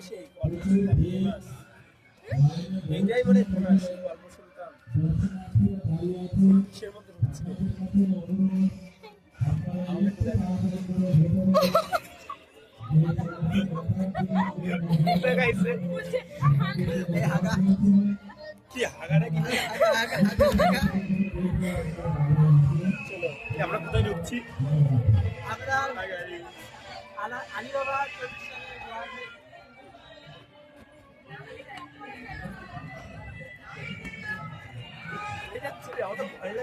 সেই ফেমাস এইটাই মানে কিসের মধ্যে ঢুকছিল কি হাগাটা কি চলো আমরা কোথায় ঢুকছি? আমরা। আলা- আলিবাবা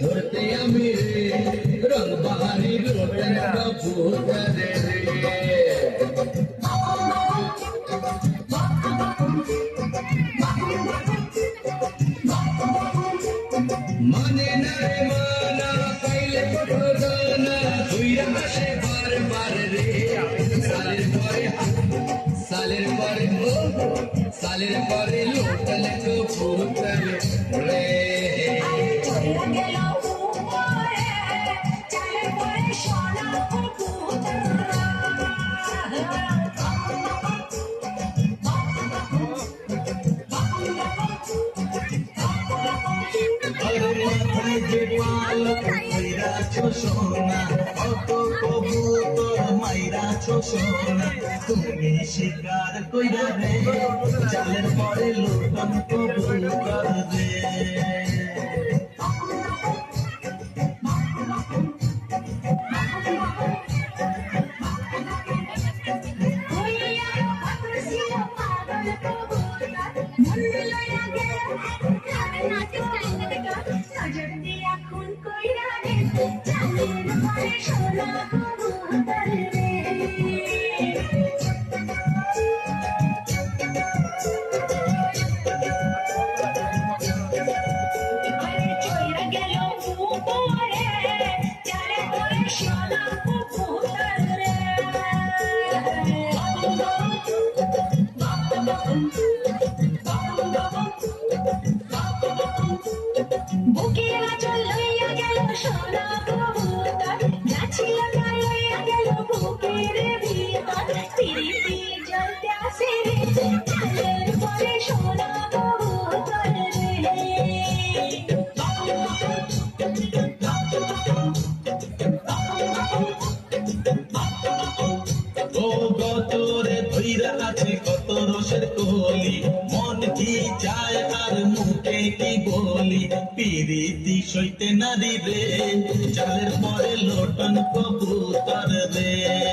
ধরতে আমি রে বাহারি রোটেন কপুতরে রে। দুইরা আসে বার বার রে সালের পরে সালের পরে ও সালের পরে রে গেল উপরে চলে পড়ে সোনা কত মাইরাছো তুমি শিকার কইরা রে চালের পরে লোটন কবুতর রে কি বলি পিরিতি সইতে নারী রে। চালের পরে লোটন কবুতর রে।